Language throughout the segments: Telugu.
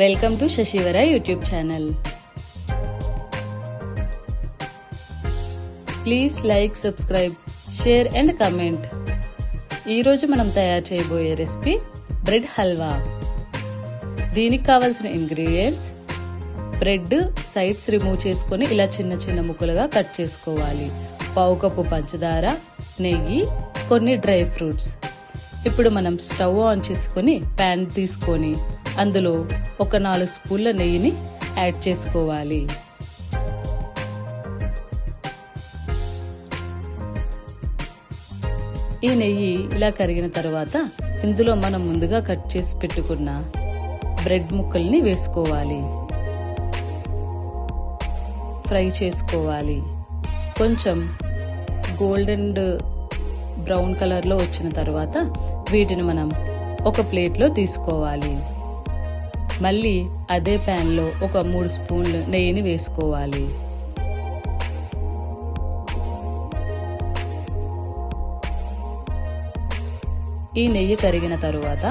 Welcome to Shashivara YouTube channel. Please like subscribe share and comment. ఈరోజు మనం తయారు చేయబోయే రెసిపీ బ్రెడ్ హల్వా. దీనికి కావాల్సిన ఇంగ్రీడియంట్స్ బ్రెడ్ సైడ్స్ రిమూవ్ చేసుకొని ఇలా చిన్న చిన్న ముక్కలుగా కట్ చేసుకోవాలి. పావు కప్పు పంచదార నెయ్యి కొన్ని డ్రై ఫ్రూట్స్. ఇప్పుడు మనం స్టవ్ ఆన్ చేసుకొని ప్యాన్ తీసుకొని అందులో ఒక నాలుగు స్పూన్ల నెయ్యిని యాడ్ చేసుకోవాలి. ఈ నెయ్యి ఇలా కరిగిన తర్వాత ఇందులో మనం ముందుగా కట్ చేసి పెట్టుకున్న బ్రెడ్ ముక్కల్ని వేసుకోవాలి. ఫ్రై చేసుకోవాలి. కొంచెం గోల్డెన్ బ్రౌన్ కలర్లో వచ్చిన తర్వాత వీటిని మనం ఒక ప్లేట్లో తీసుకోవాలి. మళ్ళీ అదే ప్యాన్లో ఒక మూడు స్పూన్లు నెయ్యిని వేసుకోవాలి. ఈ నెయ్యి కరిగిన తరువాత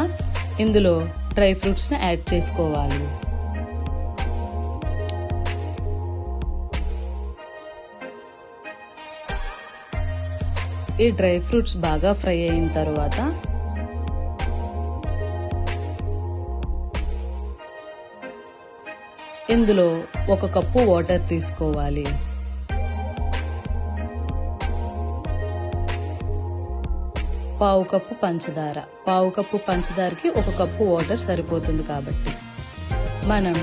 ఇందులో డ్రై ఫ్రూట్స్ని యాడ్ చేసుకోవాలి. ఈ డ్రై ఫ్రూట్స్ బాగా ఫ్రై అయిన తర్వాత ఇందులో ఒక కప్పు వాటర్ తీసుకోవాలి. పావు కప్పు పంచదార. పావు కప్పు పంచదారకి ఒక కప్పు వాటర్ సరిపోతుంది కాబట్టి. మనం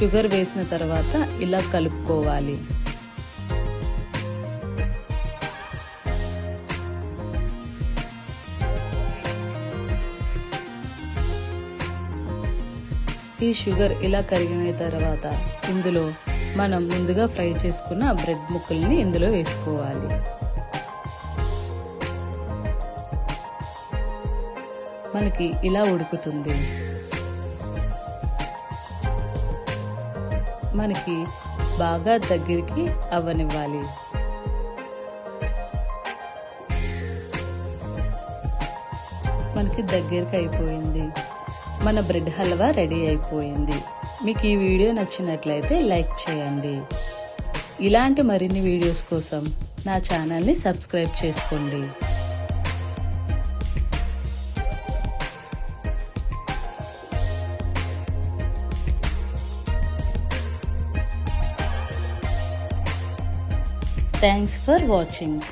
షుగర్ వేసిన తర్వాత ఇలా కలుపుకోవాలి. ఈ షుగర్ ఇలా కరిగిన తర్వాత ఇందులో మనం ముందుగా ఫ్రై చేసుకున్న బ్రెడ్ ముక్కల్ని ఇందులో వేసుకోవాలి. మనకి ఇలా ఉడుకుతుంది. మనకి బాగా దగ్గరికి అవ్వనివ్వాలి మనకి దగ్గరికి అయిపోయింది. మన బ్రెడ్ హల్వా రెడీ అయిపోయింది. మీకు ఈ వీడియో నచ్చినట్లయితే లైక్ చేయండి. ఇలాంటి మరిన్ని వీడియోస్ కోసం నా ఛానల్ని సబ్స్క్రైబ్ చేసుకోండి. Thanks for watching